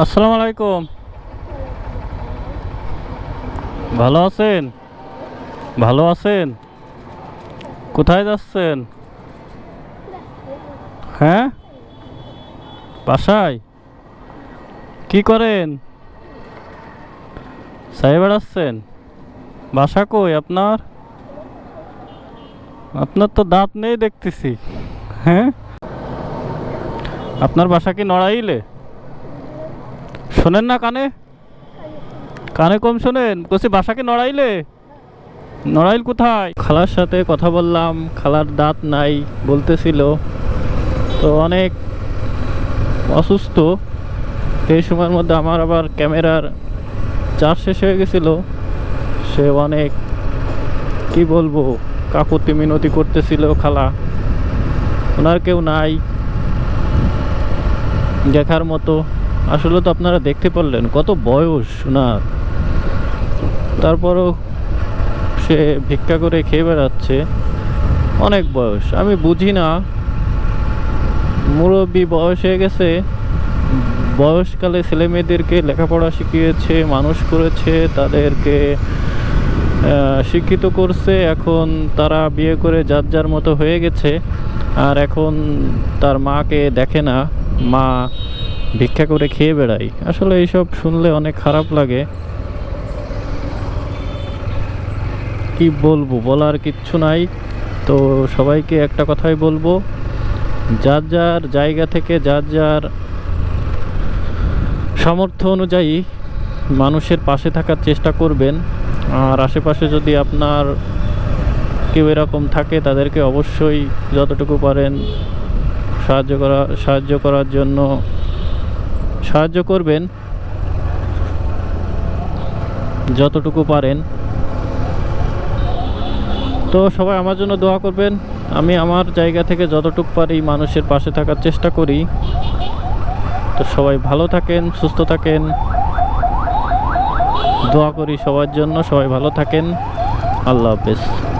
আসসালামু আলাইকুম। ভালো আছেন? ভালো আছেন? কোথায় যাচ্ছেন? হ্যাঁ? বাসায়? কি করেন? সাই বেড়াচ্ছেন? বাসা কই আপনার? আপনার তো দাঁত নেই দেখতেছি। হ্যাঁ? আপনার বাসা কি নড়াইলে? শোনেন না কানে? কানে কম শোনেন। কষি বাসাকে নড়াইলে? নড়াইল কোথায়? খালার সাথে কথা বললাম, খালার দাঁত নাই বলতেছিল। তো অনেক অসুস্থ। এই সময়ের মধ্যে আমার আবার ক্যামেরার চার্জ শেষ হয়ে গেছিল। সে অনেক, কি বলব, কাকুতি মিনতি করতেছিল খালা। ওনার কেউ নাই। দেখার মতো। আসলে তো আপনারা দেখতে পারলেন কত বয়স ওনার। তারপরও সে ভিক্ষা করে খেয়ে বেড়াচ্ছে। অনেক বয়স, আমি বুঝি না। মুরব্বী বয়স হয়ে গেছে। বয়সকালে ছেলে মেয়েদেরকে লেখাপড়া শিখিয়েছে, মানুষ করেছে, তাদেরকে শিক্ষিত করছে। এখন তারা বিয়ে করে যার যার মতো হয়ে গেছে। আর এখন তার মাকে দেখে না। মা ভিক্ষা করে খেয়ে বেড়াই। আসলে এইসব শুনলে অনেক খারাপ লাগে। কি বলব? বলার কিচ্ছু নাই। তো সবাইকে একটা কথাই বলব, যার যার জায়গা থেকে যার যার সামর্থ্য অনুযায়ী মানুষের পাশে থাকার চেষ্টা করবেন। আর আশেপাশে যদি আপনার কেউ এরকম থাকে, তাদেরকে অবশ্যই যতটুকু পারেন সাহায্য করা, সাহায্য করার জন্য সাহায্য করবেন যতটুকু পারেন। তো সবাই আমার জন্য দোয়া করবেন। আমি আমার জায়গা থেকে যতটুকু পারি মানুষের পাশে থাকার চেষ্টা করি। তো সবাই ভালো থাকেন, সুস্থ থাকেন। দোয়া করি সবার জন্য, সবাই ভালো থাকেন। আল্লাহ হাফেজ।